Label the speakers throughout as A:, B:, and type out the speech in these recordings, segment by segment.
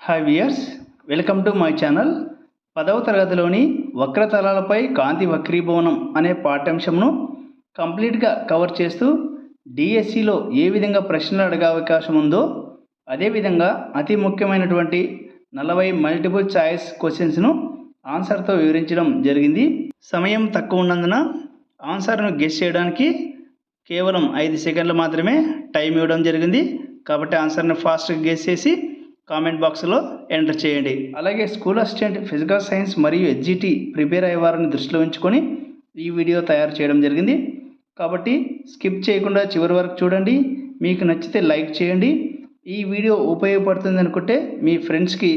A: Hi viewers welcome to my channel పదవ తరగతిలోని వక్రతలాలపై కాంతి వక్రీభవనం అనే పాఠ్యాంశంను కంప్లీట్గా కవర్ చేస్తూ డిఎస్సిలో ఏ విధంగా ప్రశ్నలు అడిగే అవకాశం ఉందో అదేవిధంగా అతి ముఖ్యమైనటువంటి నలభై మల్టిపుల్ చాయిస్ క్వశ్చన్స్ను ఆన్సర్తో వివరించడం జరిగింది. సమయం తక్కువ ఉన్నందున ఆన్సర్ను గెస్ చేయడానికి కేవలం ఐదు సెకండ్లు మాత్రమే టైం ఇవ్వడం జరిగింది. కాబట్టి ఆన్సర్ని ఫాస్ట్గా గెస్ చేసి కామెంట్ బాక్స్లో ఎంటర్ చేయండి. అలాగే స్కూల్ అసిస్టెంట్ ఫిజికల్ సైన్స్ మరియు ఎస్జిటి ప్రిపేర్ అయ్యేవారిని దృష్టిలో ఉంచుకొని ఈ వీడియో తయారు చేయడం జరిగింది. కాబట్టి స్కిప్ చేయకుండా చివరి వరకు చూడండి. మీకు నచ్చితే లైక్ చేయండి. ఈ వీడియో ఉపయోగపడుతుంది అనుకుంటే మీ ఫ్రెండ్స్కి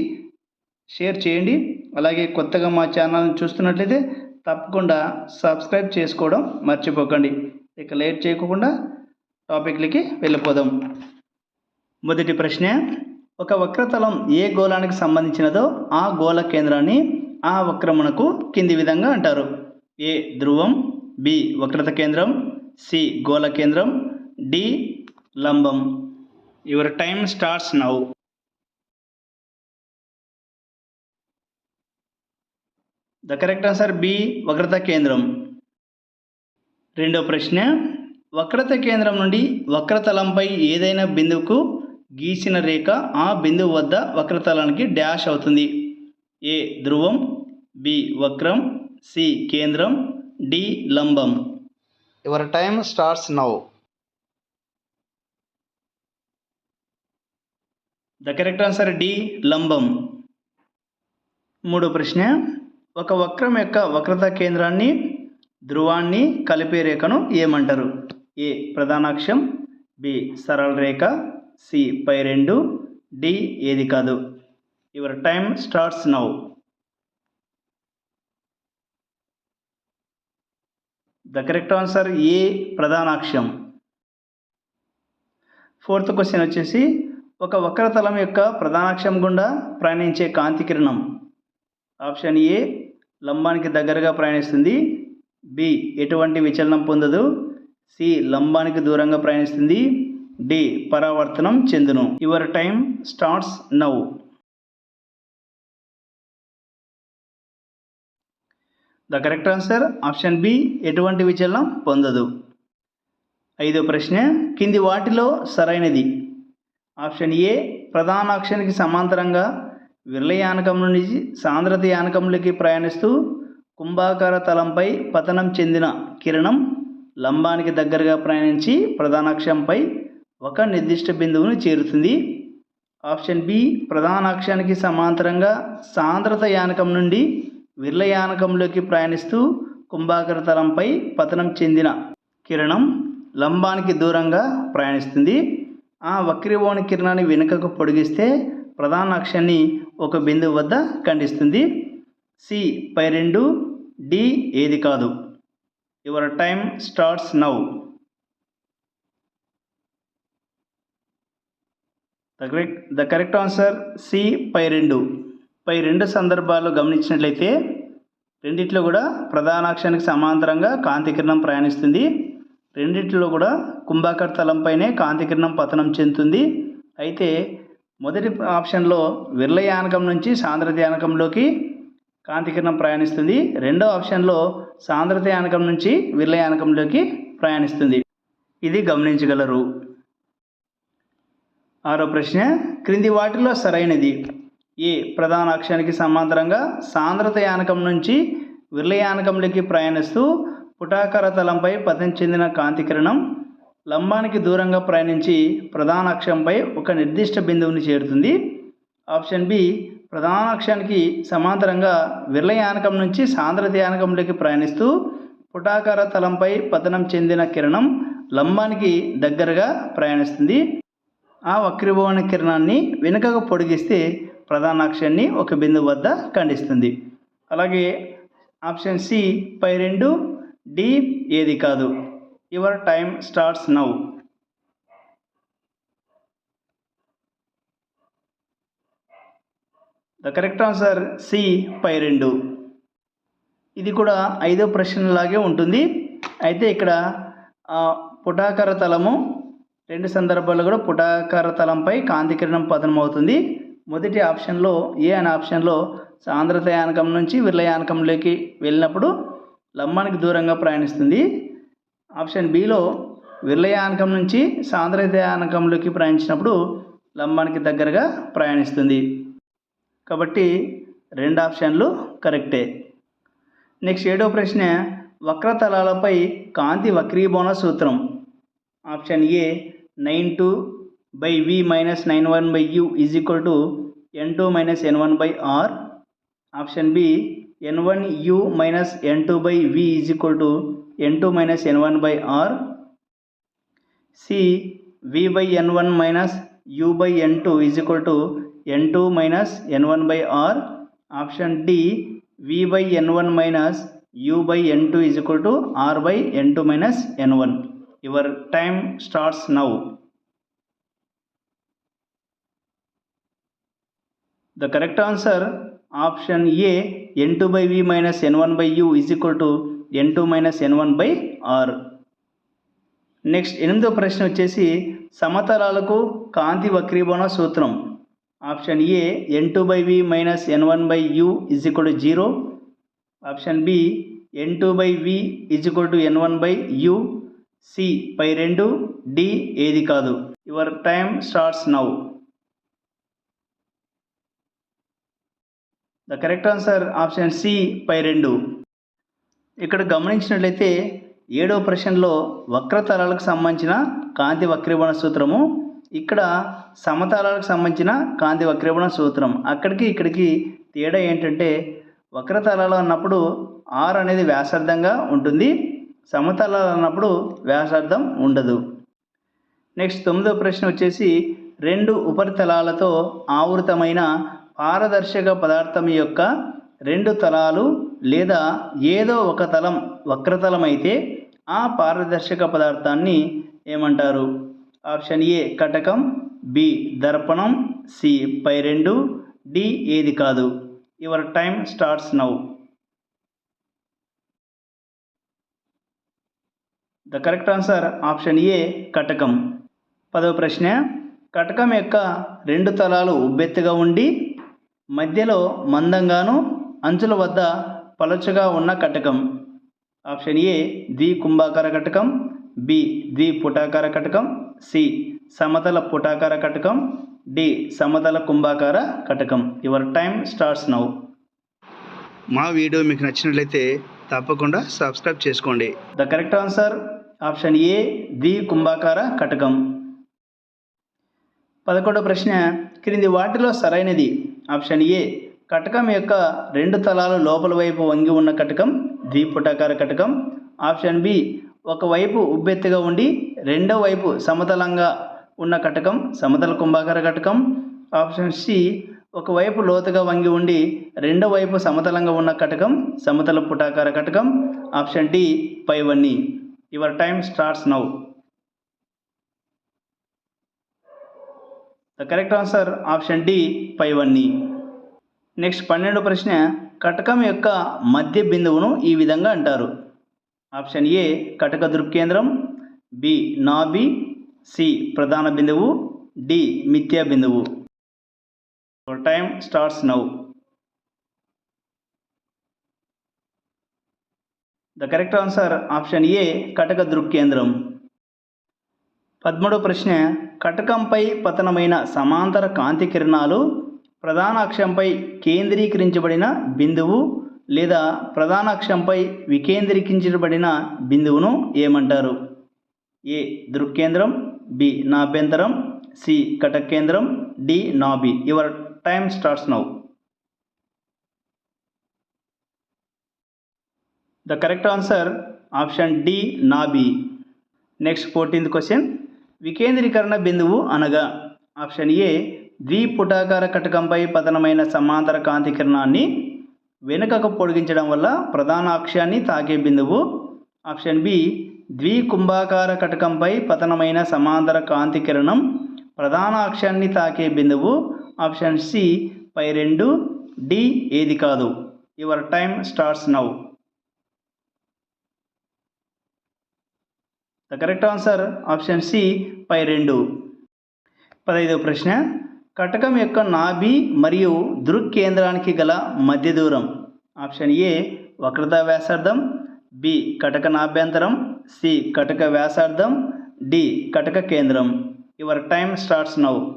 A: షేర్ చేయండి. అలాగే కొత్తగా మా ఛానల్ని చూస్తున్నట్లయితే తప్పకుండా సబ్స్క్రైబ్ చేసుకోవడం మర్చిపోకండి. ఇక లేట్ చేయకుండా టాపిక్లకి వెళ్ళిపోదాం. మొదటి ప్రశ్న ఒక వక్రతలం ఏ గోళానికి సంబంధించినదో ఆ గోళ కేంద్రాన్ని ఆ వక్రమునకు కింది విధంగా అంటారు. ఏ ధ్రువం బి వక్రత కేంద్రం సి గోళ కేంద్రం D లంబం. Your time starts now the correct answer B వక్రత కేంద్రం. రెండో ప్రశ్న వక్రత కేంద్రం నుండి వక్రతలంపై ఏదైనా బిందువుకు గీసిన రేఖ ఆ బిందువు వద్ద వక్రతలానికి డాష్ అవుతుంది. ఏ ధ్రువం బి వక్రం సి కేంద్రం D లంబం. Your time starts now the correct answer D లంబం. మూడో ప్రశ్న ఒక వక్రం యొక్క వక్రత కేంద్రాన్ని ధ్రువాన్ని కలిపే రేఖను ఏమంటారు? ఏ ప్రధానాక్షం బి సరళ రేఖ సి పై రెండు డి ఏది కాదు. Your time starts now. The correct answer A ప్రధానాక్షం? Fourth question వచ్చేసి ఒక వక్రతలం యొక్క ప్రధానాక్షం గుండా ప్రయాణించే కాంతి కిరణం. ఆప్షన్ ఏ లంబానికి దగ్గరగా ప్రయాణిస్తుంది. బి ఎటువంటి విచలనం పొందదు. సి లంబానికి దూరంగా ప్రయాణిస్తుంది. డి పరావర్తనం చెందును. Your time starts now the correct answer option B ఎటువంటి విచలనం పొందదు. ఐదో ప్రశ్న కింది వాటిలో సరైనది. ఆప్షన్ ఏ ప్రధాన అక్షానికి సమాంతరంగా విర్లయానకం నుండి సాంద్రత యానకంలోకి ప్రయాణిస్తూ కుంభాకార తలంపై పతనం చెందిన కిరణం లంబానికి దగ్గరగా ప్రయాణించి ప్రధానాక్షంపై ఒక నిర్దిష్ట బిందువును చేరుతుంది. ఆప్షన్ బి ప్రధాన అక్షానికి సమాంతరంగా సాంద్రత యానకం నుండి విర్ల యానకంలోకి ప్రయాణిస్తూ కుంభాకర తలంపై పతనం చెందిన కిరణం లంబానికి దూరంగా ప్రయాణిస్తుంది. ఆ వక్రీభవన కిరణాన్ని వెనుకకు పొడిగిస్తే ప్రధాన అక్షాన్ని ఒక బిందువు వద్ద ఖండిస్తుంది. సి పై రెండు డి ఏది కాదు. Your time starts now. The correct the correct answer C పై రెండు. పై రెండు సందర్భాల్లో గమనించినట్లయితే రెండిట్లో కూడా ప్రధానాక్షానికి సమాంతరంగా కాంతికిరణం ప్రయాణిస్తుంది. రెండిట్లో కూడా కుంభాకర్ తలంపైనే కాంతికిరణం పతనం చెందుతుంది. అయితే మొదటి ఆప్షన్లో విర్లయానకం నుంచి సాంద్రత యానకంలోకి కాంతికిరణం ప్రయాణిస్తుంది. రెండో ఆప్షన్లో సాంద్రత యానకం నుంచి విర్లయానకంలోకి ప్రయాణిస్తుంది. ఇది గమనించగలరు. ఆరో ప్రశ్న క్రింది వాటిలో సరైనది. ఏ ప్రధాన అక్షానికి సమాంతరంగా సాంద్రత యానకం నుంచి విర్లయానకంలోకి ప్రయాణిస్తూ పుటాకార తలంపై పతనం చెందిన కాంతికిరణం లంబానికి దూరంగా ప్రయాణించి ప్రధాన అక్షంపై ఒక నిర్దిష్ట బిందువుని చేరుతుంది. ఆప్షన్ బి ప్రధాన అక్షానికి సమాంతరంగా విర్లయానకం నుంచి సాంద్రత యానకంలోకి ప్రయాణిస్తూ పుటాకార తలంపై పతనం చెందిన కిరణం లంబానికి దగ్గరగా ప్రయాణిస్తుంది. ఆ వక్రీభవన కిరణాన్ని వెనుకకు పొడిగిస్తే ప్రధాన అక్షాన్ని ఒక బిందువు వద్ద ఖండిస్తుంది. అలాగే ఆప్షన్ సి పై రెండు డి ఏది కాదు. Your time starts now. The correct answer C పై రెండు. ఇది కూడా ఐదో ప్రశ్నలాగే ఉంటుంది. అయితే ఇక్కడ పుటాకర పుటాకార తలము రెండు సందర్భాల్లో కూడా పుటాకార తలంపై కాంతికిరణం పతనం అవుతుంది మొదటి ఆప్షన్లో ఏ అనే ఆప్షన్లో సాంద్రతయానకం నుంచి విర్లయానకంలోకి వెళ్ళినప్పుడు లంబానికి దూరంగా ప్రయాణిస్తుంది. ఆప్షన్ బిలో విర్లయానకం నుంచి సాంద్రతయానకంలోకి ప్రయాణించినప్పుడు లంబానికి దగ్గరగా ప్రయాణిస్తుంది. కాబట్టి రెండు ఆప్షన్లు కరెక్టే. నెక్స్ట్ ఏడో ప్రశ్న వక్రతలాలపై కాంతి వక్రీభవన సూత్రం. Option A nine two by V minus nine one by U is equal to N two minus N one by R. Option B N one U minus N two by V is equal to N two minus N one by R. C V by N one minus U by N two is equal to N two minus N one by R. Option D V by N one minus U by N two is equal to R by N two minus N one. Your time starts now. The correct answer option A N two by V minus N one by U is equal to N two minus N one by R next ఎనిమిదో ప్రశ్న వచ్చేసి సమతలాలకు కాంతి వక్రీభవన సూత్రం. Option A N two by V minus N one by U is equal to zero option B N two by V is equal to N one by U C పై రెండు D ఏది కాదు. Your time starts now the correct answer option C పై రెండు. ఇక్కడ గమనించినట్లయితే ఏడవ ప్రశ్నలో వక్రతలాలకు సంబంధించిన కాంతి వక్రీభవన సూత్రము ఇక్కడ సమతలాలకు సంబంధించిన కాంతి వక్రీభవన సూత్రం. అక్కడికి ఇక్కడికి తేడా ఏంటంటే వక్రతలాలు అన్నప్పుడు ఆర్ అనేది వ్యాసార్థంగా ఉంటుంది సమతలాలు అన్నప్పుడు వ్యాసార్థం ఉండదు. నెక్స్ట్ తొమ్మిదో ప్రశ్న వచ్చేసి రెండు ఉపరితలాలతో ఆవృతమైన పారదర్శక పదార్థం యొక్క రెండు తలాలు లేదా ఏదో ఒక తలం వక్రతలం అయితే ఆ పారదర్శక పదార్థాన్ని ఏమంటారు? ఆప్షన్ ఏ కటకం బి దర్పణం సి పై రెండు డి ఏది కాదు. Your time starts now. The correct answer option A కటకం. పదవ ప్రశ్న కటకం యొక్క రెండు తలాలు ఉబ్బెత్తుగా ఉండి మధ్యలో మందంగాను అంచుల వద్ద పలుచగా ఉన్న కటకం. ఆప్షన్ ఏ ద్వి కుంభాకార కటకం బి ద్వి పుటాకార కటకం సి సమతల పుటాకార కటకం డి సమతల కుంభాకార కటకం. యువర్ టైం స్టార్ట్స్ నౌ మా వీడియో మీకు నచ్చినట్లయితే తప్పకుండా సబ్స్క్రైబ్ చేసుకోండి. The correct answer option A ద్వి కుంభాకార కటకం. పదకొండో ప్రశ్న క్రింది వాటిలో సరైనది. ఆప్షన్ ఏ కటకం యొక్క రెండు తలాలు లోపల వైపు వంగి ఉన్న కటకం ద్విపుటాకార కటకం. ఆప్షన్ బి ఒకవైపు ఉబ్బెత్తుగా ఉండి రెండో వైపు సమతలంగా ఉన్న కటకం సమతల కుంభాకార కటకం. ఆప్షన్ సి ఒకవైపు లోతుగా వంగి ఉండి రెండో వైపు సమతలంగా ఉన్న కటకం సమతల పుటాకార కటకం. ఆప్షన్ డి పైవన్నీ. Your time starts now. The correct answer option D పైవన్నీ. నెక్స్ట్ పన్నెండు ప్రశ్న కటకం యొక్క మధ్య బిందువును ఈ విధంగా అంటారు. ఆప్షన్ ఏ కటక దృక్కేంద్రం బి నాభి సి ప్రధాన బిందువు డి మిథ్యా బిందువు. Time starts now. The correct answer option A కటక దృక్కేంద్రం పదమూడవ ప్రశ్న కటకంపై పతనమైన సమాంతర కాంతి కిరణాలు ప్రధాన అక్షంపై కేంద్రీకరించబడిన బిందువు లేదా ప్రధాన అక్షంపై వికేంద్రీకరించబడిన బిందువును ఏమంటారు? ఏ దృక్కేంద్రం బి నాభ్యంతరం సి కటకేంద్రం D నాబి your time starts now the correct answer option D నాబి next fourteenth question వికేంద్రీకరణ బిందువు అనగా. ఆప్షన్ ఏ ద్విపుటాకార కటకంపై పతనమైన సమాంతర కాంతి కిరణాన్ని వెనుకకు పొడిగించడం వల్ల ప్రధాన అక్షాన్ని తాకే బిందువు. ఆప్షన్ బి ద్వికుంభాకార కటకంపై పతనమైన సమాంతర కాంతి కిరణం ప్రధాన అక్షాన్ని తాకే బిందువు. ఆప్షన్ సి పై రెండు డి ఏది కాదు. Your time starts now the correct answer option C పై రెండు. పదహైదవ ప్రశ్న. కటకం యొక్క నాభి మరియు దృక్కేంద్రానికి గల మధ్య దూరం. ఆప్షన్ ఏ వక్రతా వ్యాసార్థం. బి కటక నాభ్యంతరం. సి కటక వ్యాసార్థం. డి కటక కేంద్రం. Your time starts now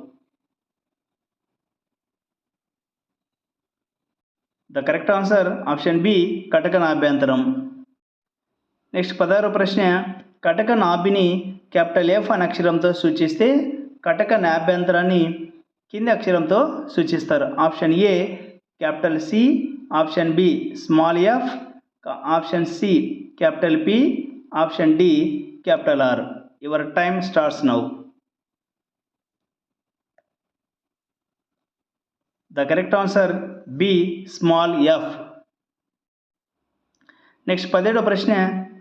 A: the correct answer option B కటక నాభ్యంతరం. నెక్స్ట్ పదహారో ప్రశ్న. కటక నాభిని క్యాపిటల్ ఎఫ్ అనే అక్షరంతో సూచిస్తే కటక నాభ్యంతరాన్ని కింది అక్షరంతో సూచిస్తారు. Option A capital C option B small F option C capital P option D capital R your time starts now the correct answer B small F next పదిహేడో ప్రశ్న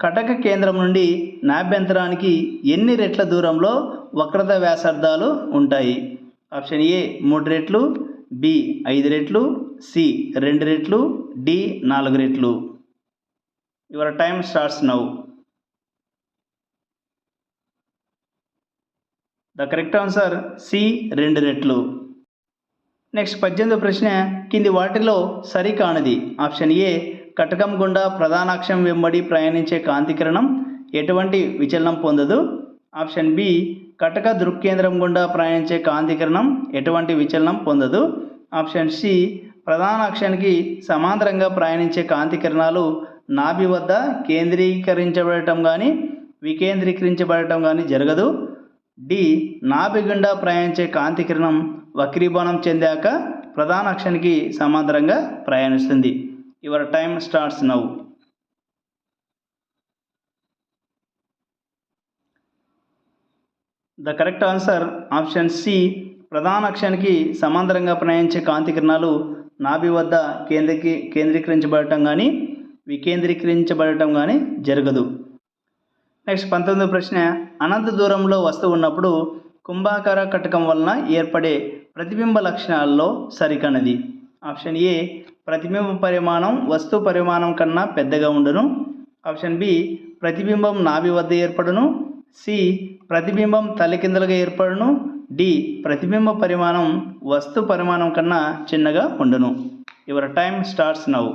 A: కటక కేంద్రం నుండి నాభ్యంతరానికి ఎన్ని రెట్ల దూరంలో వక్రత వ్యాసార్థాలు ఉంటాయి? ఆప్షన్ ఏ మూడు రెట్లు బి ఐదు రెట్లు సి రెండు రెట్లు డి నాలుగు రెట్లు. Your time starts now the correct answer C రెండు రెట్లు. నెక్స్ట్ పద్దెనిమిదో ప్రశ్న కింది వాటిలో సరికానది ఆప్షన్ ఏ కటకం గుండా ప్రధానాక్షం వెంబడి ప్రయాణించే కాంతికిరణం ఎటువంటి విచలనం పొందదు. ఆప్షన్ బి కటక దృక్కేంద్రం గుండా ప్రయాణించే కాంతికిరణం ఎటువంటి విచలనం పొందదు. ఆప్షన్ సి ప్రధాన అక్షానికి సమాంతరంగా ప్రయాణించే కాంతి కిరణాలు నాభి వద్ద కేంద్రీకరించబడటం కానీ వికేంద్రీకరించబడటం కానీ జరగదు. డి నాభి గుండా ప్రయాణించే కాంతి కిరణం వక్రీభవనం చెందాక ప్రధాన అక్షానికి సమాంతరంగా ప్రయాణిస్తుంది. Your time starts now. The correct answer option C ప్రధాన అక్షానికి సమాంతరంగా ప్రయాణించే కాంతి కిరణాలు నాభి వద్ద కేంద్రీకి కేంద్రీకరించబడటం కానీ వికేంద్రీకరించబడటం కానీ జరగదు. నెక్స్ట్ పంతొమ్మిదో ప్రశ్న అనంత దూరంలో వస్తువు ఉన్నప్పుడు కుంభాకార కటకం వలన ఏర్పడే ప్రతిబింబ లక్షణాల్లో సరికనది. ఆప్షన్ ఏ ప్రతిబింబ పరిమాణం వస్తు పరిమాణం కన్నా పెద్దగా ఉండును. ఆప్షన్ బి ప్రతిబింబం నాభి వద్ద ఏర్పడును. సి ప్రతిబింబం తల్లికిందలుగా ఏర్పడును. డి ప్రతిబింబ పరిమాణం వస్తు పరిమాణం కన్నా చిన్నగా ఉండును. యువర్ టైం స్టార్ట్స్ నౌ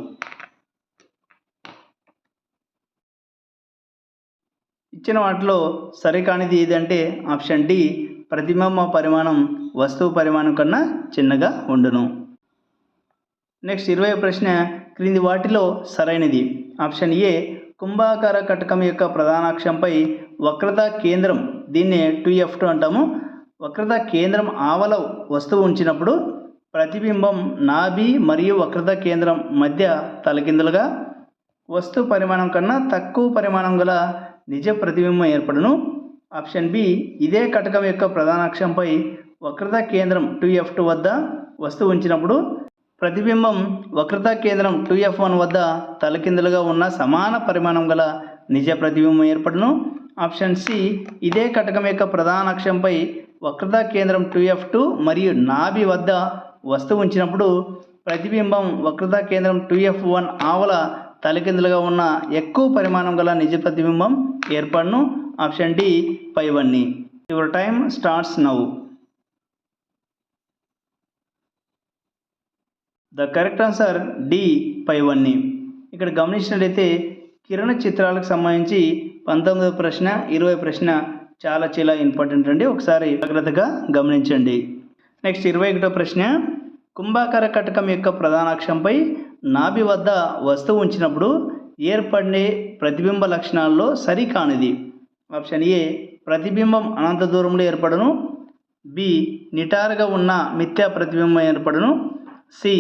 A: ఇచ్చిన వాటిలో సరికానిది ఏదంటే ఆప్షన్ డి ప్రతిబింబ పరిమాణం వస్తువు పరిమాణం కన్నా చిన్నగా ఉండును. నెక్స్ట్ ఇరవై ప్రశ్న క్రింది వాటిలో సరైనది. ఆప్షన్ ఏ కుంభాకార కటకం యొక్క ప్రధానాక్షంపై వక్రత కేంద్రం దీన్నే టూ ఎఫ్ టూ అంటాము. వక్రత కేంద్రం ఆవల వస్తువు ఉంచినప్పుడు ప్రతిబింబం నాభి మరియు వక్రత కేంద్రం మధ్య తలకిందులుగా వస్తు పరిమాణం కన్నా తక్కువ పరిమాణం గల నిజ ప్రతిబింబం ఏర్పడును. ఆప్షన్ బి ఇదే కటకం యొక్క ప్రధానాక్షంపై వక్రత కేంద్రం టూ ఎఫ్ టూ వద్ద వస్తువు ఉంచినప్పుడు ప్రతిబింబం వక్రతా కేంద్రం టూ ఎఫ్ వన్ వద్ద తలకిందులుగా ఉన్న సమాన పరిమాణం గల నిజ ప్రతిబింబం ఏర్పడును. ఆప్షన్ సి ఇదే కటకం యొక్క ప్రధాన అక్షంపై వక్రతా కేంద్రం టూ ఎఫ్ టూ మరియు నాభి వద్ద వస్తువు ఉంచినప్పుడు ప్రతిబింబం వక్రతా కేంద్రం టూ ఎఫ్ వన్ ఆవల తలకిందులుగా ఉన్న ఎక్కువ పరిమాణం గల నిజ ప్రతిబింబం ఏర్పడును. ఆప్షన్ డి పైవన్నీ your time starts now the correct answer D పై వన్ ఇక్కడ గమనించినట్లయితే కిరణ చిత్రాలకు సంబంధించి పంతొమ్మిదవ ప్రశ్న ఇరవై ప్రశ్న చాలా చాలా ఇంపార్టెంట్ అండి. ఒకసారి జాగ్రత్తగా గమనించండి. నెక్స్ట్ ఇరవై ఒకటో ప్రశ్న కుంభాకార కటకం యొక్క ప్రధాన అక్షంపై నాభి వద్ద వస్తువు ఉంచినప్పుడు ఏర్పడే ప్రతిబింబ లక్షణాల్లో సరికానిది. ఆప్షన్ ఏ ప్రతిబింబం అనంత దూరంలో ఏర్పడను. బి నిటారుగా ఉన్న మిథ్యా ప్రతిబింబం ఏర్పడను. సి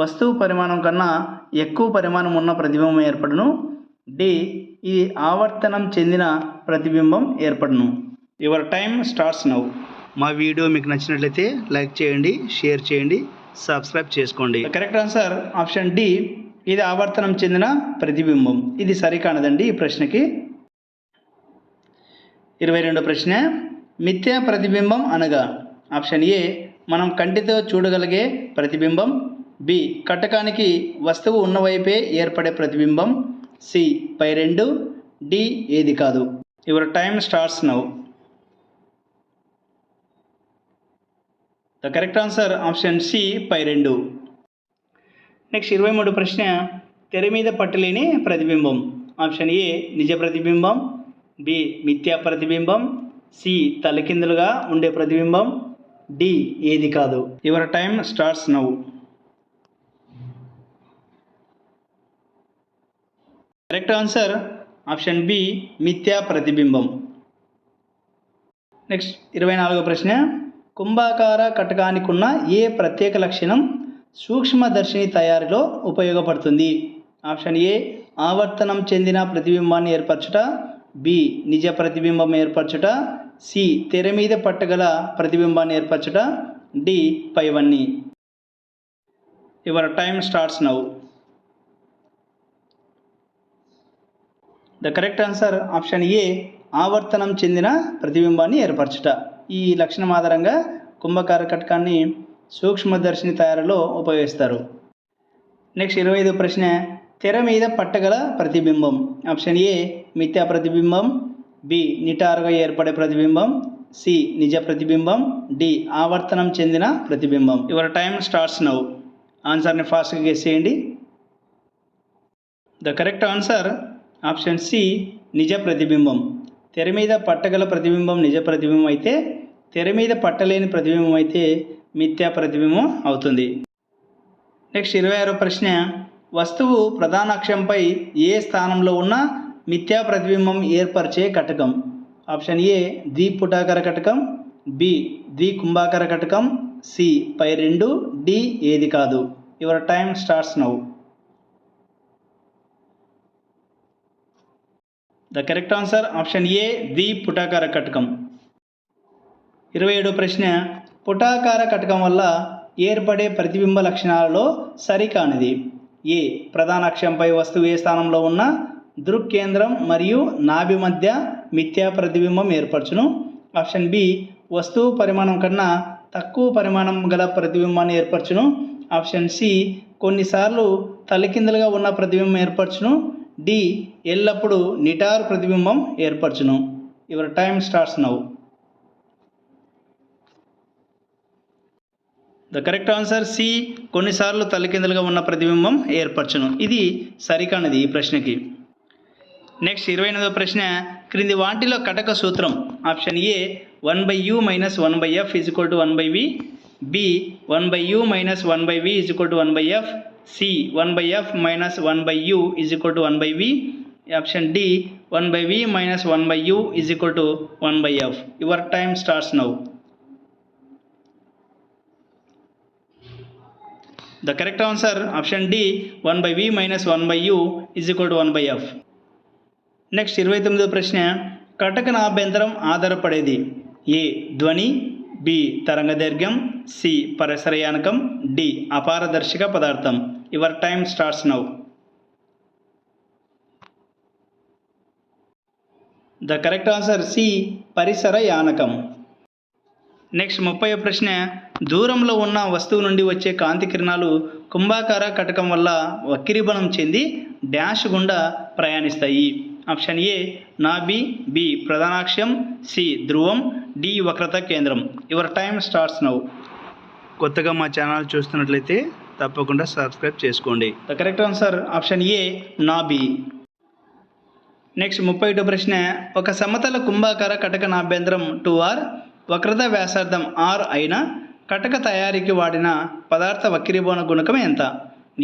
A: వస్తువు పరిమాణం కన్నా ఎక్కువ పరిమాణం ఉన్న ప్రతిబింబం ఏర్పడును. డి ఇది ఆవర్తనం చెందిన ప్రతిబింబం ఏర్పడును. యువర్ టైం స్టార్ట్స్ నౌ మా వీడియో మీకు నచ్చినట్లయితే లైక్ చేయండి షేర్ చేయండి సబ్స్క్రైబ్ చేసుకోండి. కరెక్ట్ ఆన్సర్ ఆప్షన్ డి ఇది ఆవర్తనం చెందిన ప్రతిబింబం. ఇది సరికానదండి ఈ ప్రశ్నకి. ఇరవై రెండో ప్రశ్న మిథ్యా ప్రతిబింబం అనగా ఆప్షన్ ఏ మనం కంటితో చూడగలిగే ప్రతిబింబం. బి. కటకానికి వస్తువు ఉన్నవైపే ఏర్పడే ప్రతిబింబం. సి. పై రెండు. డి. ఏది కాదు. Your time starts now. The the correct answer option C. పై రెండు. నెక్స్ట్ ఇరవై మూడు ప్రశ్న. తెర మీద పట్టలేని ప్రతిబింబం. Option A. నిజ ప్రతిబింబం. బి. మిథ్యా ప్రతిబింబం. సి. తలకిందులుగా ఉండే ప్రతిబింబం. డి ఏది కాదు. Your time starts now. Correct answer? Option B మిథ్యా ప్రతిబింబం. నెక్స్ట్ ఇరవై నాలుగో ప్రశ్న. కుంభాకార కటకానికి ఉన్న ఏ ప్రత్యేక లక్షణం సూక్ష్మదర్శిని తయారీలో ఉపయోగపడుతుంది? ఆప్షన్ ఏ ఆవర్తనం చెందిన ప్రతిబింబాన్ని ఏర్పరచుట. బి నిజ ప్రతిబింబం ఏర్పరచుట సి తెర మీద పట్టగల ప్రతిబింబాన్ని ఏర్పరచుట డి పైవన్నీ. Your time starts now the correct answer option A ఆవర్తనం చెందిన ప్రతిబింబాన్ని ఏర్పరచుట. ఈ లక్షణం ఆధారంగా కుంభకార కటకాన్ని సూక్ష్మదర్శిని తయారీలో ఉపయోగిస్తారు. నెక్స్ట్ ఇరవై ఐదు ప్రశ్న తెర మీద పట్టగల ప్రతిబింబం. ఆప్షన్ ఏ మిథ్యా ప్రతిబింబం. బి నిటారుగా ఏర్పడే ప్రతిబింబం. సి నిజ ప్రతిబింబం. డి ఆవర్తనం చెందిన ప్రతిబింబం. Your time starts now. ఆన్సర్ని ఫాస్ట్గా గెస్ చేయండి. The correct answer option C నిజ ప్రతిబింబం. తెర మీద పట్టగల ప్రతిబింబం నిజ ప్రతిబింబం అయితే తెర మీద పట్టలేని ప్రతిబింబం అయితే మిథ్యా ప్రతిబింబం అవుతుంది. నెక్స్ట్ ఇరవై ఆరో ప్రశ్న వస్తువు ప్రధాన అక్షంపై ఏ స్థానంలో ఉన్నా మిథ్యా ప్రతిబింబం ఏర్పరిచే కటకం. ఆప్షన్ ఏ ద్విపుటాకర కటకం బి కుంభాకర కటకం సి పై రెండు డి ఏది కాదు. Your time starts now the correct answer option A the పుటాకార కటకం. ఇరవై ఏడో ప్రశ్న పుటాకార కటకం వల్ల ఏర్పడే ప్రతిబింబ లక్షణాలలో సరికానిది. ఏ ప్రధాన అక్షంపై వస్తువు ఏ స్థానంలో ఉన్న దృక్కేంద్రం మరియు నాభి మధ్య మిథ్యా ప్రతిబింబం ఏర్పరచును. ఆప్షన్ బి వస్తువు పరిమాణం కన్నా తక్కువ పరిమాణం గల ప్రతిబింబాన్ని ఏర్పరచును. ఆప్షన్ సి కొన్నిసార్లు తలకిందులుగా ఉన్న ప్రతిబింబం ఏర్పరచును. డి ఎల్లప్పుడూ నిటారు ప్రతిబింబం ఏర్పరచును. Your time starts now the correct answer C కొన్నిసార్లు తలకిందులుగా ఉన్న ప్రతిబింబం ఏర్పరచును ఇది సరికానిది ఈ ప్రశ్నకి నెక్స్ట్ ఇరవై ఎనిమిదవ ప్రశ్న క్రింది వాటిలో కటక సూత్రం option A one by U minus one by F is equal to one by V B one by U minus one by V is equal to one by F C one by F minus one by U is equal to one by V option D one by V minus one by U is equal to one by F your time starts now the correct answer option D one by V minus one by U is equal to one by F next ఇరవై తొమ్మిదో ప్రశ్న కటక నాభ్యంతరం ఆధారపడేది? ఏ ధ్వని B తరంగదైర్ఘ్యం C పరిసరయానకం D అపారదర్శక పదార్థం. Your time starts now the correct answer C పరిసర యానకం నెక్స్ట్ ముప్పై ప్రశ్న దూరంలో ఉన్న వస్తువు నుండి వచ్చే కాంతి కిరణాలు కుంభాకార కటకం వల్ల వక్రీభవనం చెంది డాష్ గుండా ప్రయాణిస్తాయి. ఆప్షన్ ఏ నాభి బి ప్రధానాక్షం సి ధ్రువం డి వక్రత కేంద్రం. Your time starts now. కొత్తగా మా ఛానల్ చూస్తున్నట్లయితే తప్పకుండా సబ్స్క్రైబ్ చేసుకోండి. The correct answer option A నాభి నెక్స్ట్ ముప్పై ఒకటో ప్రశ్న ఒక సమతల కుంభాకార కటక నాభ్యంతరం టూ ఆర్ వక్రత వ్యాసార్థం ఆర్ అయిన కటక తయారీకి వాడిన పదార్థ వక్రీభవన గుణకం ఎంత?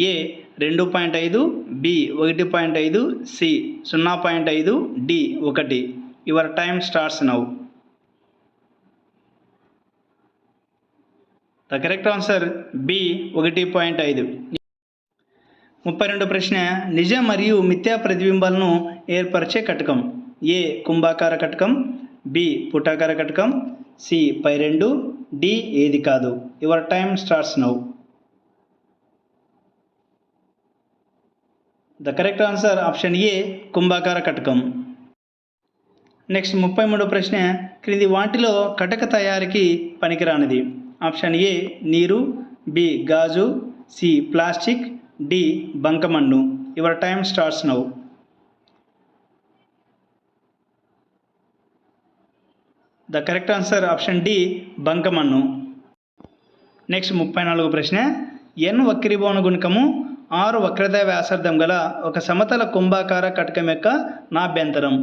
A: ఏ రెండు పాయింట్ ఐదు బి ఒకటి పాయింట్ ఐదు సి సున్నా పాయింట్ ఐదు డి ఒకటి. Your time starts now the correct answer B ఒకటి పాయింట్ ఐదు. ముప్పై రెండు ప్రశ్న నిజ మరియు మిథ్యా ప్రతిబింబాలను ఏర్పరిచే కటకం. ఏ కుంభాకార కటకం బి పుటాకార కటకం సి పై రెండు డి ఏది కాదు. Your time starts now the correct answer option A కుంభాకార కటకం. నెక్స్ట్ ముప్పై మూడో ప్రశ్న క్రింది వాటిలో కటక తయారీకి పనికిరానిది. ఆప్షన్ ఏ నీరు బి గాజు C plastic D బంకమన్ను. Your time starts now the correct answer option D బంకమన్ను. Next ముప్పై నాలుగు ప్రశ్న. ఎన్ వక్రీభవన గుణకము ఆరు వక్రత వ్యాసార్థం గల ఒక సమతల కుంభాకార కటకం యొక్క నాభ్యంతరం.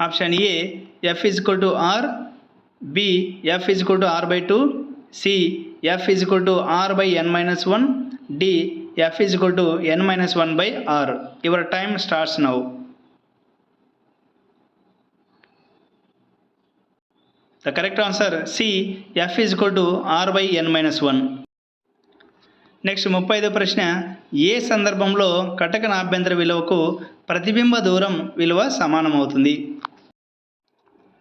A: Option A F is equal to R B F is equal to R by two C F is equal to R by N minus one D F is equal to N minus one by R your time starts now the correct answer C F is equal to R by N minus one next ముప్పై ఐదో ప్రశ్న ఏ సందర్భంలో కటక నాభ్యంతర విలువకు ప్రతిబింబ దూరం విలువ సమానమవుతుంది?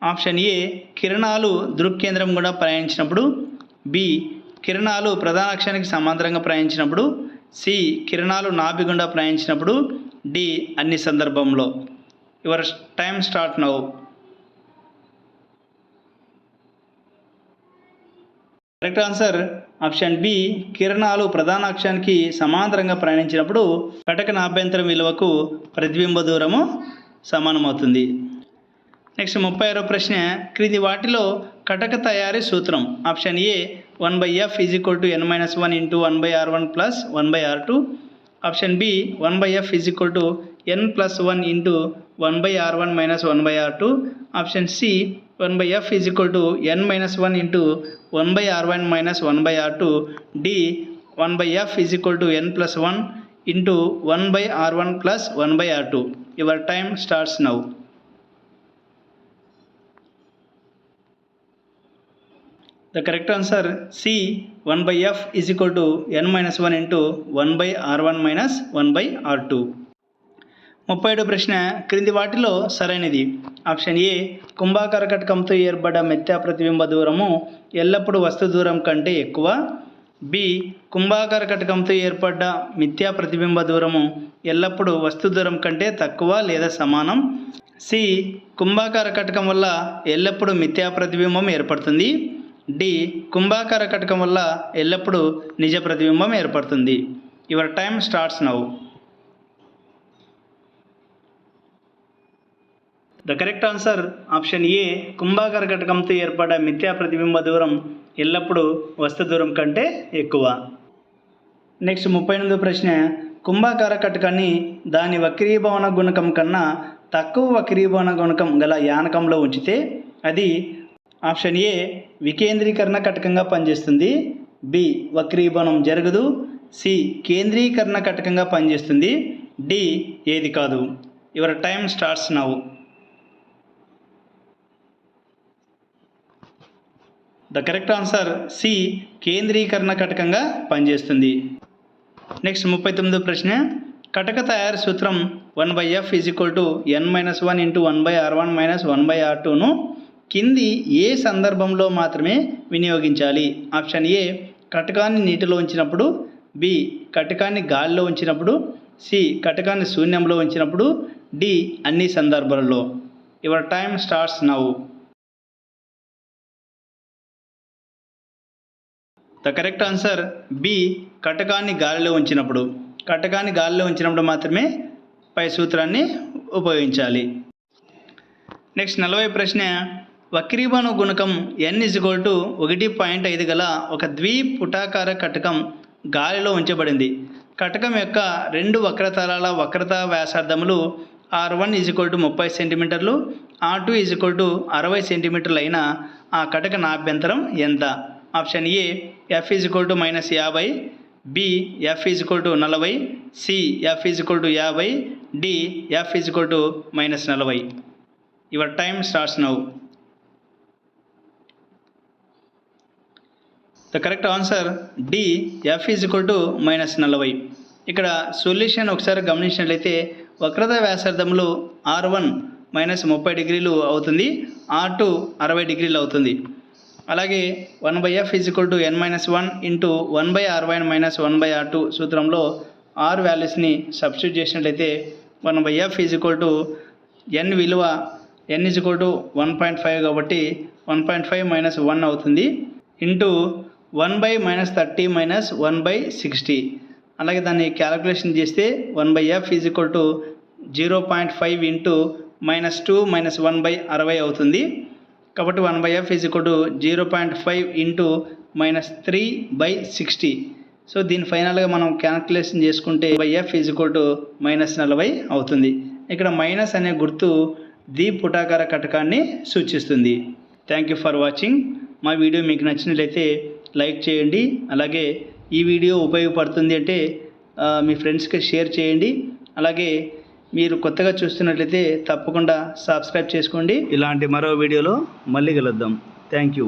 A: ఆప్షన్ ఏ కిరణాలు దృక్కేంద్రం కూడా ప్రయాణించినప్పుడు బి కిరణాలు ప్రధాన అక్షానికి సమాంతరంగా ప్రయాణించినప్పుడు సి కిరణాలు నాభి గుండా ప్రయాణించినప్పుడు డి అన్ని సందర్భంలో. Your time start now correct answer. Option B కిరణాలు ప్రధాన అక్షానికి సమాంతరంగా ప్రయాణించినప్పుడు పటకన అభ్యంతరం విలువకు ప్రతిబింబ దూరము సమానమవుతుంది. నెక్స్ట్ ముప్పై ఆరో ప్రశ్న క్రింది వాటిలో కటక తయారీ సూత్రం. Option A one by F is equal to N minus one into one by R one plus one by R two. Option B one by F is equal to N plus one into one by R one minus one by R two. Option C one by F is equal to N minus one into one by R one minus one by R two D one by F is equal to N plus one into one by R one plus one by R two. Your time starts now the correct answer C one by F is equal to N minus one into one by R one minus one by R two ముప్పై ఏడో ప్రశ్న క్రింది వాటిలో సరైనది. Option A కుంభాకార కటకంతో ఏర్పడ్డ మిథ్యా ప్రతిబింబ దూరము ఎల్లప్పుడూ వస్తు దూరం కంటే ఎక్కువ. బి కుంభాకార కటకంతో ఏర్పడ్డ మిథ్యా ప్రతిబింబ దూరము ఎల్లప్పుడూ వస్తు దూరం కంటే తక్కువ లేదా సమానం. సి కుంభాకార కటకం వల్ల ఎల్లప్పుడూ మిథ్యా ప్రతిబింబం ఏర్పడుతుంది. డి కుంభాకార కటకం వల్ల ఎల్లప్పుడూ నిజ ప్రతిబింబం ఏర్పడుతుంది. Your time starts now the correct answer option A కుంభాకార ఘటకంతో ఏర్పడే మిథ్యా ప్రతిబింబ దూరం ఎల్లప్పుడూ వస్తు దూరం కంటే ఎక్కువ నెక్స్ట్ ముప్పై ఎనిమిదో ప్రశ్న కుంభాకార కటకాన్ని దాని వక్రీభవన గుణకం కన్నా తక్కువ వక్రీభవన గుణకం గల యానకంలో ఉంచితే అది ఆప్షన్ ఏ వికేంద్రీకరణ కటకంగా పనిచేస్తుంది బి వక్రీభవనం జరగదు సి కేంద్రీకరణ కటకంగా పనిచేస్తుంది డి ఏది కాదు your time starts now the correct answer C కేంద్రీకరణ కటకంగా పనిచేస్తుంది. నెక్స్ట్ ముప్పై తొమ్మిదో ప్రశ్న. కటక తయారు సూత్రం one by F is equal to N minus one into one by R one minus one by R టూను కింది ఏ సందర్భంలో మాత్రమే వినియోగించాలి? ఆప్షన్ ఏ కటకాన్ని నీటిలో ఉంచినప్పుడు బి కటకాన్ని గాలిలో ఉంచినప్పుడు సి కటకాన్ని శూన్యంలో ఉంచినప్పుడు డి అన్ని సందర్భాలలో. Your time starts now the correct answer B కటకాన్ని గాలిలో ఉంచినప్పుడు. కటకాన్ని గాలిలో ఉంచినప్పుడు మాత్రమే పై సూత్రాన్ని ఉపయోగించాలి. నెక్స్ట్ నలభై ప్రశ్న వక్రీభవన గుణకం ఎన్ ఇజ్గోల్ టు ఒకటి పాయింట్ ఐదు గల ఒక ద్విపుటాకార కటకం గాలిలో ఉంచబడింది. కటకం యొక్క రెండు వక్రతలాల వక్రత వ్యాసార్థములు R one is equal to ముప్పై సెంటీమీటర్లు ఆర్ టూ ఈజ్ఈక్వల్ టు అరవై సెంటీమీటర్లు అయిన ఆ కటక నాభ్యంతరం ఎంత? Option A F is equal to minus యాభై B F is equal to నలభై C F is equal to యాభై D F is equal to minus నలభై. Your time starts now the correct answer D F is equal to minus నలభై. ఇక్కడ solution ఒకసారి గమనించినట్లయితే వక్రత వ్యాసార్థంలో ఆర్ వన్ మైనస్ ముప్పై డిగ్రీలు అవుతుంది ఆర్ టూ అరవై డిగ్రీలు అవుతుంది. అలాగే one by F equal to N minus one into one by R one minus one by R two సూత్రంలో ఆర్ వాల్యూస్ని సబ్స్టిట్యూట్ చేసినట్లయితే one by F equal to N విలువ N equal to one point five కాబట్టి one point five minus one అవుతుంది into one by minus thirty minus one by sixty. అలాగే దాన్ని calculation చేస్తే one by F is equal to zero point five into minus two minus one by అరవై అవుతుంది. కాబట్టి one by F is equal to zero point five into minus three by sixty. So దీని ఫైనల్గా మనం calculation చేసుకుంటే by F is equal to minus నలభై అవుతుంది. ఇక్కడ మైనస్ అనే గుర్తు ది పుటాకార కటకాన్ని సూచిస్తుంది. థ్యాంక్ యూ ఫర్ వాచింగ్ మా వీడియో మీకు నచ్చినట్లయితే లైక్ చేయండి. అలాగే ఈ వీడియో ఉపయోగపడుతుంది అంటే మీ ఫ్రెండ్స్కి షేర్ చేయండి. అలాగే మీరు కొత్తగా చూస్తున్నట్లయితే తప్పకుండా సబ్స్క్రైబ్ చేసుకోండి. ఇలాంటి మరో వీడియోలో మళ్ళీ కలుద్దాం. Thank you